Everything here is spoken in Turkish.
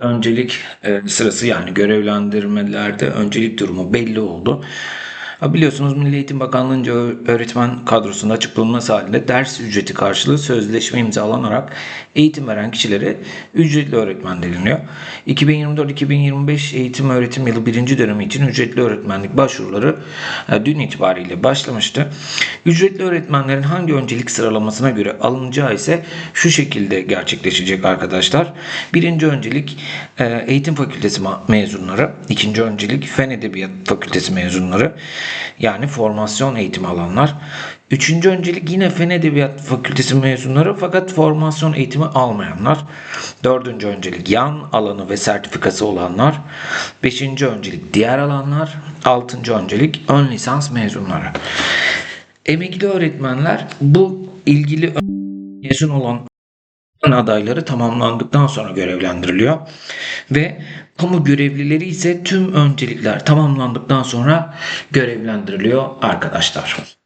Öncelik e, sırası yani görevlendirmelerde öncelik durumu belli oldu. Biliyorsunuz Milli Eğitim Bakanlığı'nca öğretmen kadrosunda açık bulunması halinde ders ücreti karşılığı sözleşme imzalanarak eğitim veren kişilere ücretli öğretmen deniliyor. 2024-2025 eğitim öğretim yılı birinci dönemi için ücretli öğretmenlik başvuruları dün itibariyle başlamıştı. Ücretli öğretmenlerin hangi öncelik sıralamasına göre alınacağı ise şu şekilde gerçekleşecek arkadaşlar. Birinci öncelik e, eğitim fakültesi mezunları, ikinci öncelik fen edebiyat fakültesi mezunları yani formasyon eğitimi alanlar. Üçüncü öncelik yine fen edebiyat fakültesi mezunları fakat formasyon eğitimi almayanlar. Dördüncü öncelik yan alanı ve sertifikası olanlar. Beşinci öncelik diğer alanlar. Altıncı öncelik ön lisans mezunları. Emekli öğretmenler bu ilgili mezun olan adayları tamamlandıktan sonra görevlendiriliyor ve kamu görevlileri ise tüm öncelikler tamamlandıktan sonra görevlendiriliyor arkadaşlar.